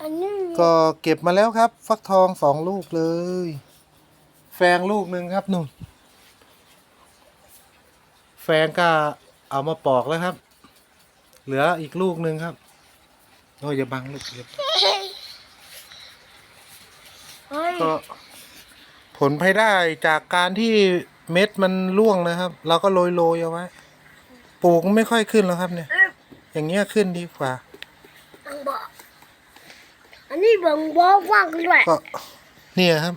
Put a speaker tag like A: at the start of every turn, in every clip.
A: อันนี้
B: ก็เก็บมาแล้วครับ ฟักทองสองลูกเลย แฟงลูกหนึ่งครับนุ่นแฟงก็เอามาปอกแล้วครับ เหลืออีกลูกหนึ่งครับโอ้ยอย่าบังลูกอย่า
A: เฮ้ย
B: ก็ผลภายได้จากการที่เม็ดมันร่วงนะครับ เราก็โรยโรยๆเอาไว้ปลูกไม่ค่อยขึ้นแล้วครับเนี่ย อย่างเงี้ยขึ้นดีกว่า
A: บังบ อกอันนี้บังบอกว่างด้วย
B: ก็เนี่ยครับ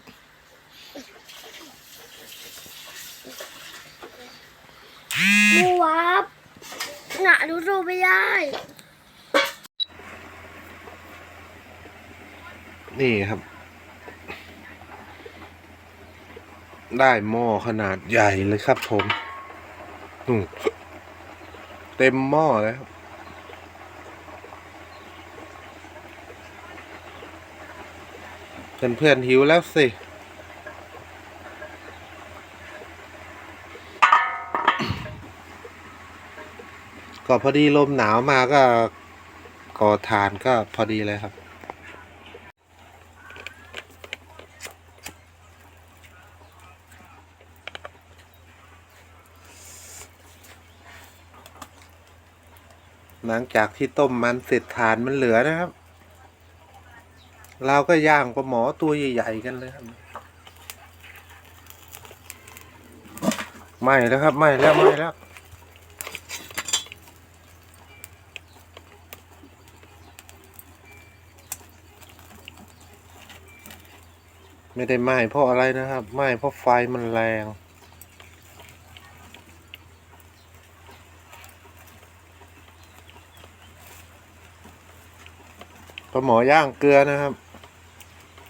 A: มูวับหนาดูดูไม่ได้
B: นี่ครับ ได้หม้อขนาดใหญ่เลยครับผมอืมเต็มหม้อเลยครับ เพื่อนเพื่อนๆหิวแล้วสิ ก็พอดีลมหนาวมาก็ก่อทานก็พอดีเลยครับ หลังจากที่ต้มมันเสร็จฐานมันเหลือนะครับ เราก็ย่างปลาหมอตัวใหญ่ๆกันเลยครับไหม่แล้วครับไหม่แล้วไหม่แล้วไม่ได้ไหม้เพราะอะไรนะครับไหม้เพราะไฟมันแรงปลาหมอย่างเกลือนะครับ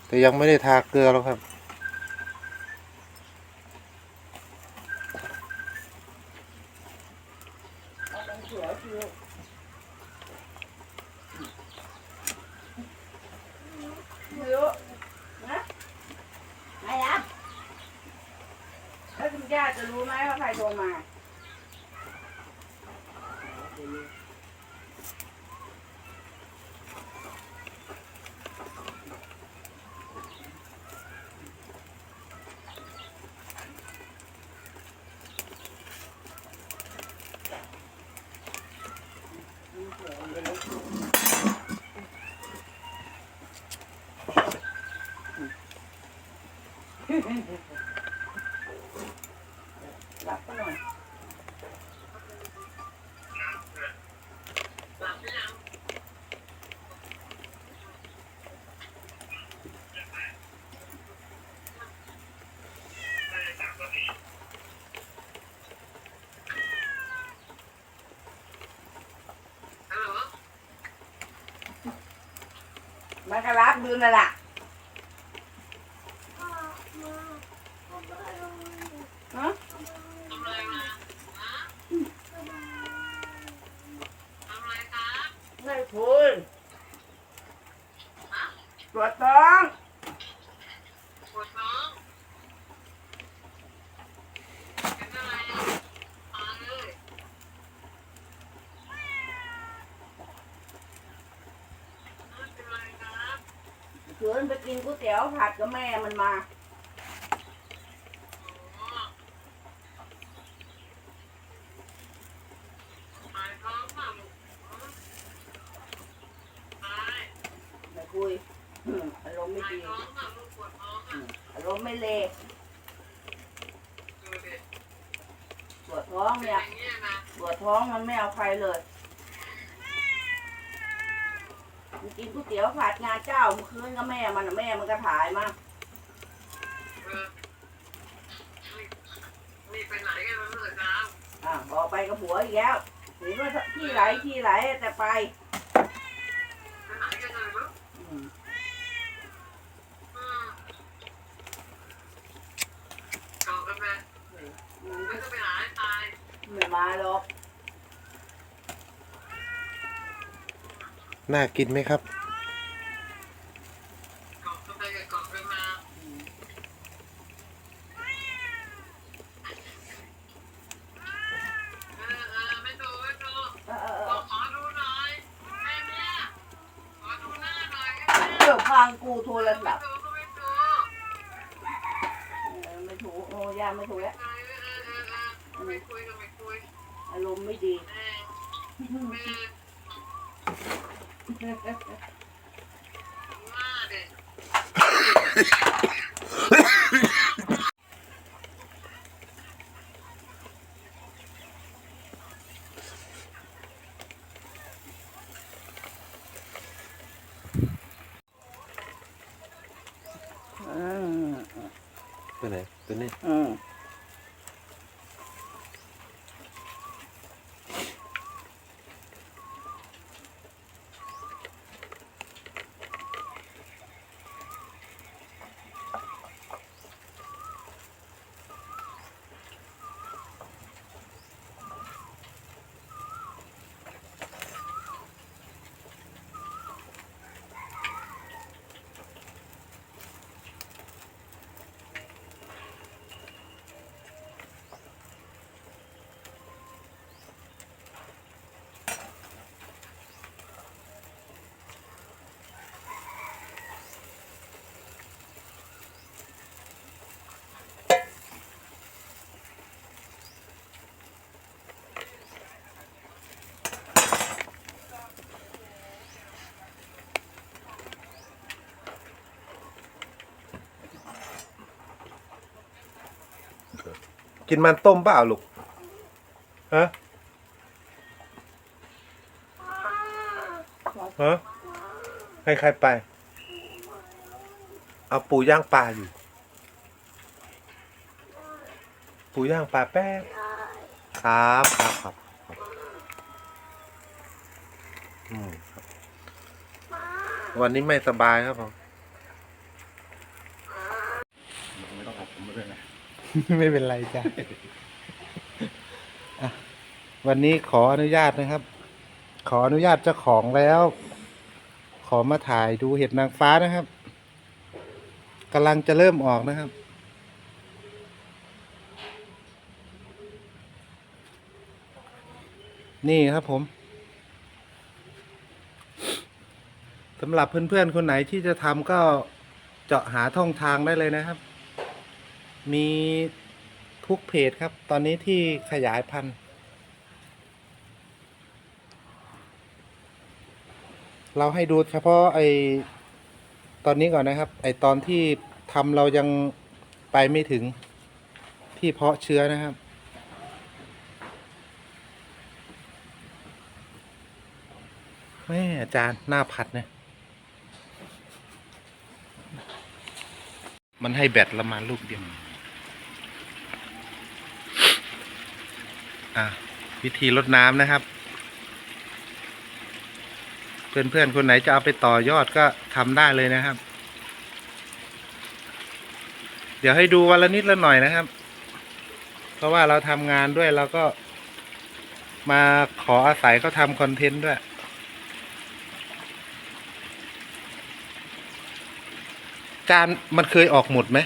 B: แต่ยังไม่ได้ทาเกลือหรอกครับ
C: ไม่รู้นะไหนอะแล้วคุณย่าจะรู้ไหมว่าใครโทรมา รับก็หน่อยมันก็รับดืนน่ะล่ะฮะไม่คุย วดท้องปวดท้อง
D: เป็นอะไรอาเลยไม่เป็นไรครัะ
C: ชวนไปกินก๋วยเตี๋ยวผัดกับแม่มันมา ไม่คุย อารมณ์ไม่ดีอารมณ์ไม่เลปวดท้องเนี่ยปวดท้องมันไม่เอาใครเลยมันกินก๋วยเตี๋ยวผัดงาเจ้าเมื่อคืนก็แม่มันนะแม่มันก็ถ่ายมา
D: นี่ไปไหนกันมาเมื่อเช้า
C: อะบอกไปกับผัวอีกแล้วเห็นว่าที่ไหลที่ไหลแต่ไป
D: ไหนกันเลยมั้ง
C: อืม
D: อืมเกาะกันไป
C: อืม
D: ไม่ต้องไปหาให้ตาย
C: ไมาหรอก
B: น่ากินไหมครับ
D: เกาะกันไปกับเกาะกันมาเออเออไม่ดูไม่ดู
C: เออเออเอ
D: ขอ
C: อ
D: ขอดูหน่อยแม่เนี่ยขอดูหน้าหน่อย
C: เอ ข้างกูโทรศัพท์
D: ถูก็ไม่ถู
C: เออไม่ถูกโอ้ยาไม่ถูกแล้ว
D: เออเออเออเออไม่คุยก็ไม่คุย
C: อารมณ์ไม่ดี
D: เออเออมาเด็ก
C: อืม
E: ตัวไหนตัวนี้
C: อืม
B: กินมันต้มเปล่าลูกฮะฮะให้ใครไป เอาปูย่างปลาอยู่ ปูย่างปลาแป๊บครับครับครับอืมครับ วันนี้ไม่สบายครับผม
E: ต้องอัดผมมาด้วยนะ
B: ไม่เป็นไรจ้ะอะวันนี้ขออนุญาตนะครับ ขออนุญาตเจ้าของแล้ว ขอมาถ่ายดูเห็ดนางฟ้านะครับกำลังจะเริ่มออกนะครับ นี่ครับผมสำหรับเพื่อนๆ คนไหนที่จะทำก็เจาะหาท่องทางได้เลยนะครับ มีทุกเพจครับ ตอนนี้ที่ขยายพันธุ์เราให้ดูเฉพาะไอตอนนี้ก่อนนะครับ ไอตอนที่ทำเรายังไปไม่ถึงที่เพาะเชื้อนะครับ แม่อาจารย์หน้าผัดเนี่ยมันให้แบตละมาลูกเดียว อะวิธีลดน้ำนะครับ เพื่อนๆคนไหนจะเอาไปต่อยอดก็ทำได้เลยนะครับ เดี๋ยวให้ดูวันละนิดละหน่อยนะครับ เพราะว่าเราทำงานด้วยเราก็มาขออาศัยเขาทำคอนเทนต์ด้วยจานมันเคยออกหมดไหม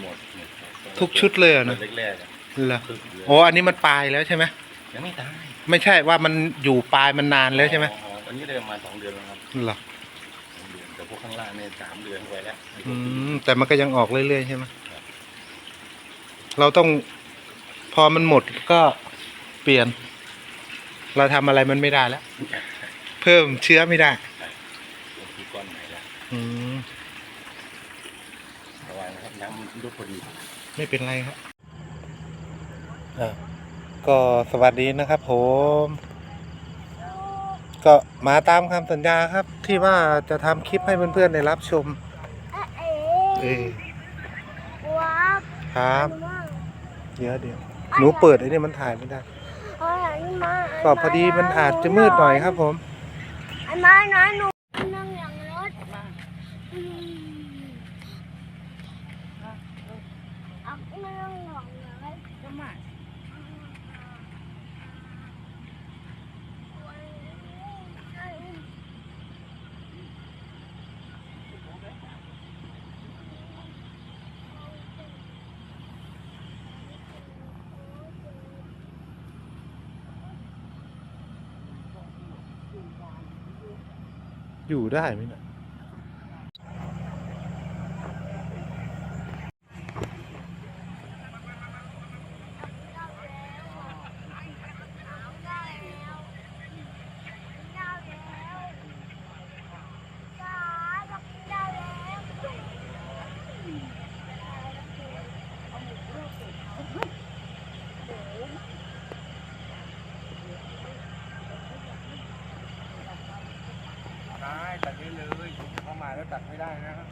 E: หมดหมดครับ
B: ทุกชุดเลยเหรอนะ
E: แรกๆอะ
B: เหรอ
E: ครึ่งเดือน
B: โอ้อันนี้มันปลายแล้วใช่ไหม
E: ยังไม่ตาย
B: ไม่ใช่ว่ามันอยู่ปลายมันนานแล้วใช่ไหม
E: อ๋อตอนนี้ได้ประมาณสองเดือนแล้วครับ
B: เหรอ
E: สองเดือนแต่พวกข้างล่างเนี่ยสามเดือนไปแล้ว
B: อืมแต่มันก็ยังออกเรื่อยๆใช่ไหมเราต้องพอมันหมดก็เปลี่ยน เราทำอะไรมันไม่ได้แล้ว เพิ่มเชื้อไม่ได้
E: ลงที่ก้อนไหนแล้ว
B: อืม
E: ระวังนะครับน้ำมันลดพอดี
B: ไม่เป็นไรครับอะ ก็สวัสดีนะครับผม ก็มาตามคำสัญญาครับ ที่ว่าจะทำคลิปให้เพื่อนๆได้รับชม
A: เอ๊ะ
B: เออ
A: ว้าว
B: ครับ
A: มา
B: เดี๋ยวเดี๋ยวหนูเปิดไอ้นี่มันถ่ายไม่ได้
A: เอาอันนี้มา
B: ก็พอดีมันอาจจะมืดหน่อยครับผม
A: ไอ้ไม้น้อยหนูนั่งอย่างรถอืมเอานั่งหลังเลย
C: ก็มา
B: อยู่ได้ไหมนะ ได้ตัดได้เลยเข้ามาแล้วตัดไม่ได้นะครับ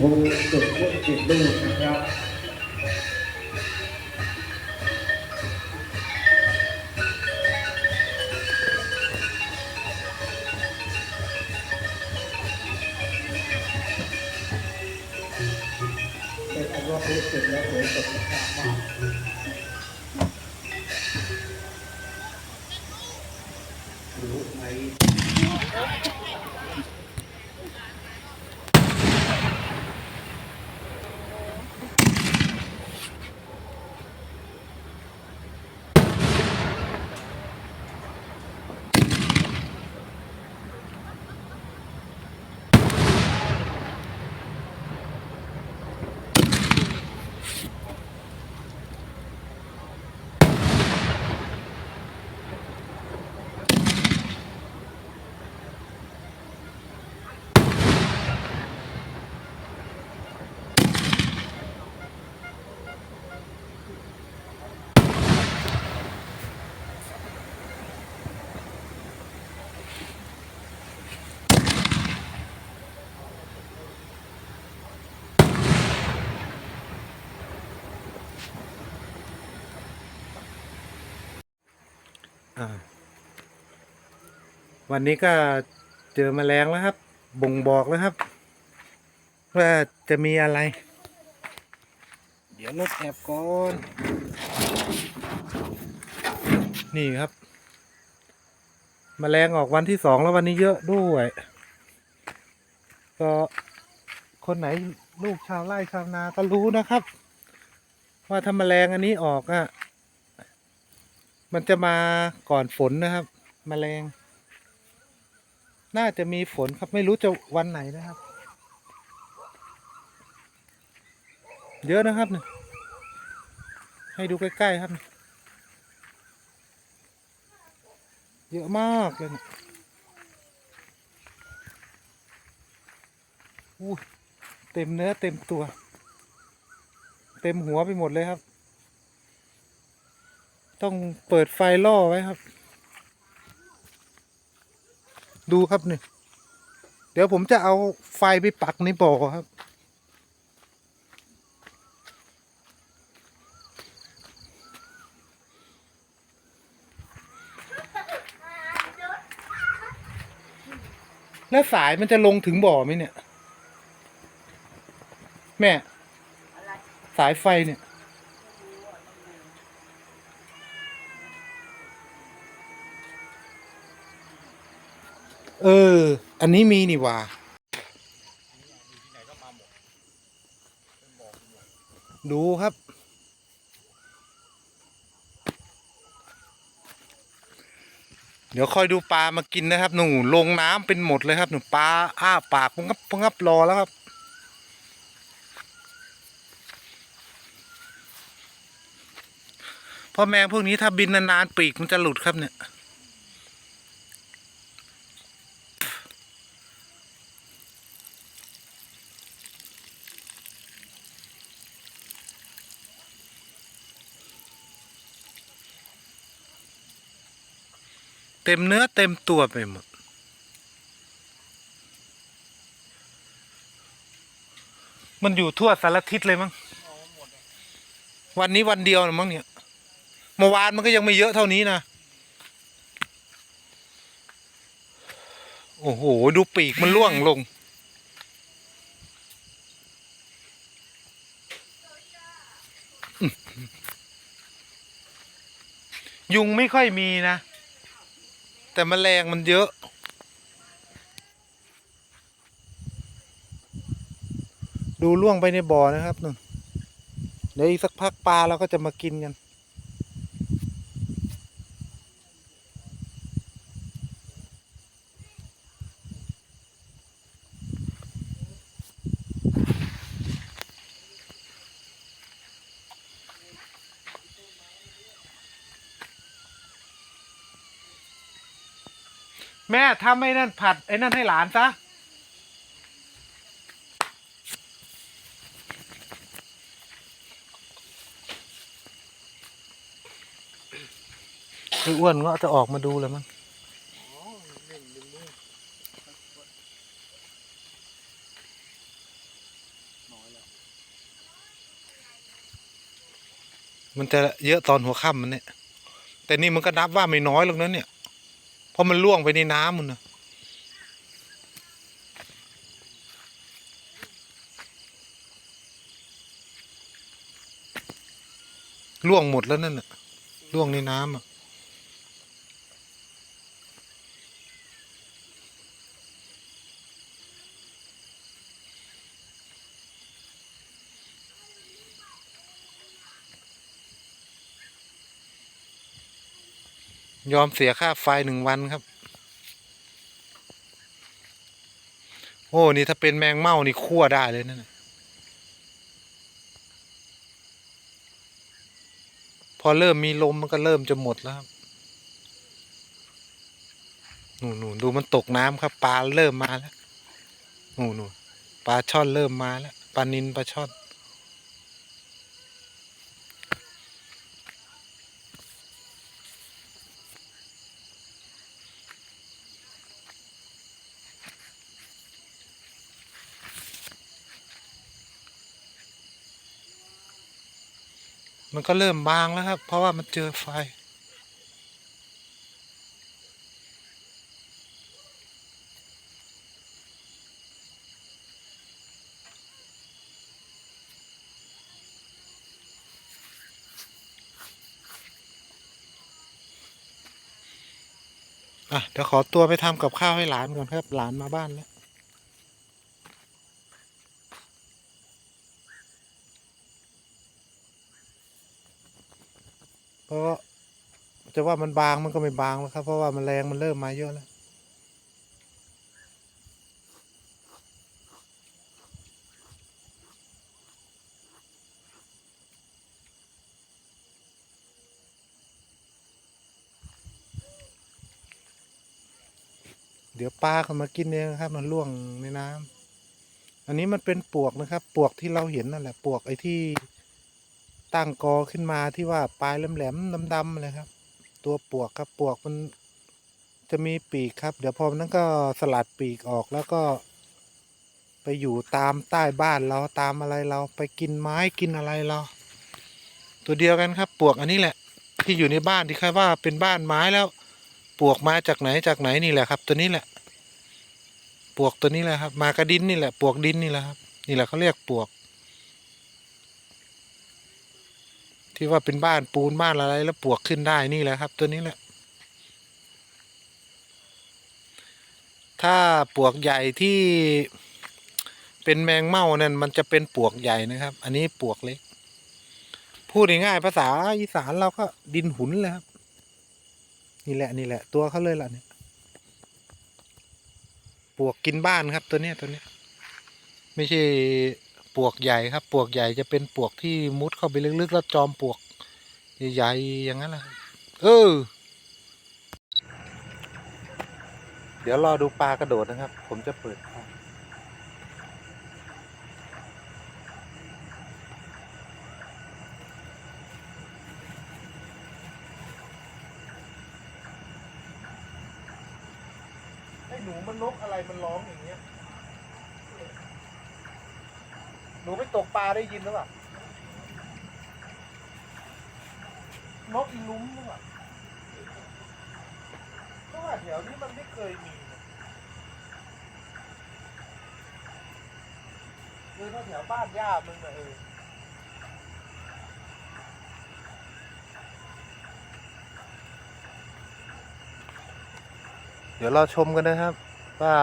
F: จะมีโพลจุดลูกจุดลูกนะครับ เป็นอันว่าพูดเสร็จแล้วโผล่ตกนะครับมากรู้ไหม
B: อ่า วันนี้ก็เจอแมลงแล้วครับ บ่งบอกแล้วครับ ว่าจะมีอะไร เดี๋ยวลดแอบก่อน นี่ครับแมลงออกวันที่สองแล้ววันนี้เยอะด้วย ก็คนไหนลูกชาวไร่ชาวนาก็รู้นะครับ ว่าถ้าแมลงอันนี้ออกอะ มันจะมาก่อนฝนนะครับแมลง น่าจะมีฝนครับไม่รู้จะวันไหนนะครับ เยอะนะครับเนี่ยให้ดูใกล้ ๆ ครับ เยอะมากเลยนี่ยอู้เต็มเนื้อเต็มตัว เต็มหัวไปหมดเลยครับ ต้องเปิดไฟล่อไว้ครับ ดูครับนี่ เดี๋ยวผมจะเอาไฟไปปักในบ่อครับ แล้วสายมันจะลงถึงบ่อไหมเนี่ย แม่ สายไฟเนี่ย เออ อันนี้มีนี่ว่าดูครับ เดี๋ยวคอยดูปลามากินนะครับ หนูลงน้ำเป็นหมดเลยครับ หนูปลาอ้าปากพงับพงับรอแล้วครับเพราะแมงพวกนี้ถ้าบินนานๆปีกมันจะหลุดครับเนี่ย เต็มเนื้อเต็มตัวไปหมด มันอยู่ทั่วสารทิศเลยมั้งวันนี้วันเดียวนะมั้งเนี่ยเมื่อวานมันก็ยังไม่เยอะเท่านี้นะ โอ้โห ดูปีกมันล่วงลง ยุงไม่ค่อยมีนะ แต่แมลงมันเยอะดูล่วงไปในบ่อนะครับนุ่นเดี๋ยวอีกสักพักปลาเราก็จะมากินกัน แม่ทำไอ้นั่นผัดไอ้นั่นให้หลานซะคืออ้วนก็จะออกมาดูเลยมั้งมันจะเยอะตอนหัวค่ำมันเนี่ย แต่นี่มันก็นับว่าไม่น้อยหรอกนะเนี่ย เพราะมันล่วงไปในน้ำมันนะล่วงหมดแล้วนั่นน่ะล่วงในน้ำอะ ยอมเสียค่าไฟหนึ่งวันครับ โอ้นี่ถ้าเป็นแมงเม่านี่คั่วได้เลยนั่นพอเริ่มมีลมมันก็เริ่มจะหมดแล้วครับนู่นนู่นดูมันตกน้ำครับ ปลาเริ่มมาแล้วหนู่นนู่นปลาช่อนเริ่มมาแล้วปลานินปลาช่อน มันก็เริ่มบางแล้วครับ เพราะว่ามันเจอไฟ อะเดี๋ยวขอตัวไปทำกับข้าวให้หลานก่อนครับ หลานมาบ้านแล้ว เพราะจะว่ามันบางมันก็ไม่บางแล้วครับ เพราะว่ามันแมลงมันเริ่มมาเยอะแล้วเดี๋ยวปลาเขามากินเองครับ มันล่วงในน้ำอันนี้มันเป็นปวกนะครับ ปวกที่เราเห็นนั่นแหละ ปวกไอ้ที่ ตั้งกอขึ้นมาที่ว่าปลายแหลมๆดำๆเลยครับ ตัวปวกครับปวกมันจะมีปีกครับ เดี๋ยวพอนั้นก็สลัดปีกออกแล้วก็ ไปอยู่ตามใต้บ้านเราตามอะไรเราไปกินไม้กินอะไรเรา ตัวเดียวกันครับ ปวกอันนี้แหละ ที่อยู่ในบ้านที่ใครว่าเป็นบ้านไม้แล้ว ปวกมาจากไหนจากไหนนี่แหละครับ ตัวนี้แหละ ปวกตัวนี้แหละครับ มากระดินนี่แหละ ปวกดินนี่แหละครับ นี่แหละเขาเรียกปวก ที่ว่าเป็นบ้านปูนบ้านอะไรแล้วปวกขึ้นได้นี่แหละครับ ตัวนี้แหละ ถ้าปวกใหญ่ที่เป็นแมงเม่านั่นมันจะเป็นปวกใหญ่นะครับ อันนี้ปวกเล็ก พูดง่ายๆภาษาอีสานเราก็ดินหุนเลยครับ นี่แหละนี่แหละ ตัวเขาเลยล่ะเนี่ย ปวกกินบ้านครับตัวเนี้ยตัวเนี้ย ไม่ใช่ ปวกใหญ่ครับ ปวกใหญ่จะเป็นปวกที่มุดเข้าไปลึกๆแล้วจอมปวกใหญ่ๆอย่างนั้นแหละเออ เดี๋ยวรอดูปลากระโดดนะครับ ผมจะเปิดไอ้หนูมันนกอะไรมันร้องอย่างเงี้ย หนู ไปตกปลาได้ยินหรือเปล่านกลุ้มหรือเปล่าเพราะว่าแถวนี้มันไม่เคยมีนะเออถ้าแถวบ้านย่ามึงนะเออเดี๋ยวเราชมกันนะครับ ว่า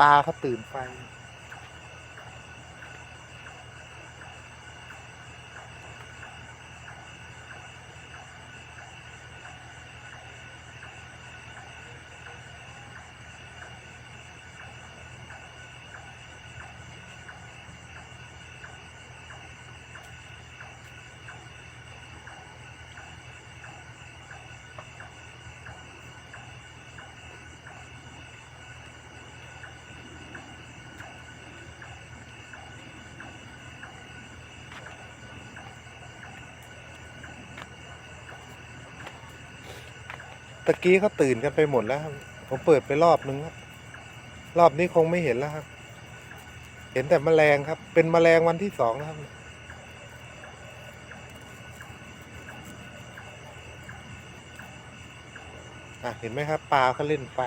B: ปลาเขาตื่นไฟ ตะกี้เขาตื่นกันไปหมดแล้วครับผมเปิดไปรอบนึงครับ รอบนี้คงไม่เห็นแล้วครับ เห็นแต่แมลงครับ เป็นแมลงวันที่สองแล้วครับ อะเห็นไหมครับปลาเขาเล่นไฟ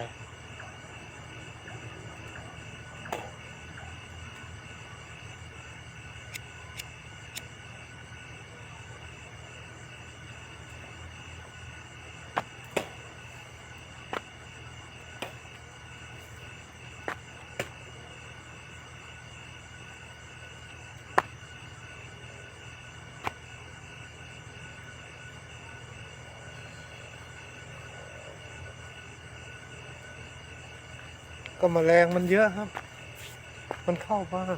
B: ก็แมลงมันเยอะครับ มันเข้าบ้าน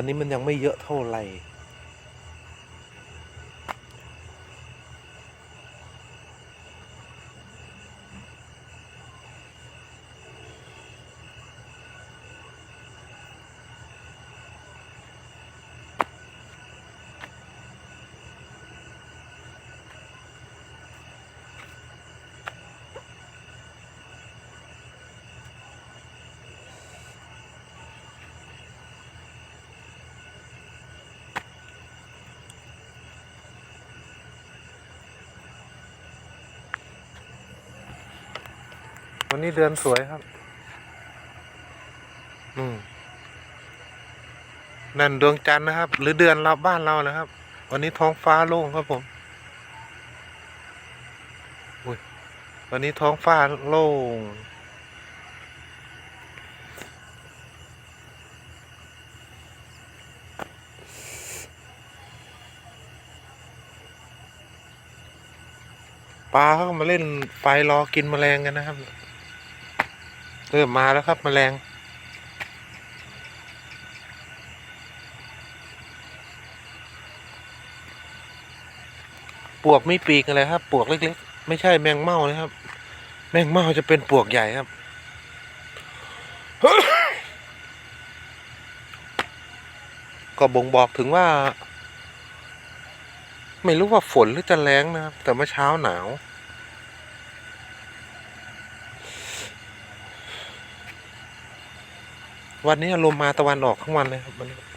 B: วันนี้มันยังไม่เยอะเท่าไหร่ วันนี้เดือนสวยครับ อืมนั่นดวงจันทร์นะครับ หรือเดือนเราบ้านเรานะครับ วันนี้ท้องฟ้าโล่งครับผมอุ้ยวันนี้ท้องฟ้าโล่งปลาเขาก็มาเล่นไฟรอกินแมลงกันนะครับ เริ่มมาแล้วครับแมลงปวกไม่ปีกอะไรครับ ปวกเล็กๆ ไม่ใช่แมงเม่านะครับ แมงเม่าจะเป็นปวกใหญ่ครับ ก็บ่งบอกถึงว่า ไม่รู้ว่าฝนหรือจะแรงนะครับ แต่เมื่อเช้าหนาว วันนี้อารมณ์มาตะวันออกทั้งวันเลยครับวันนี้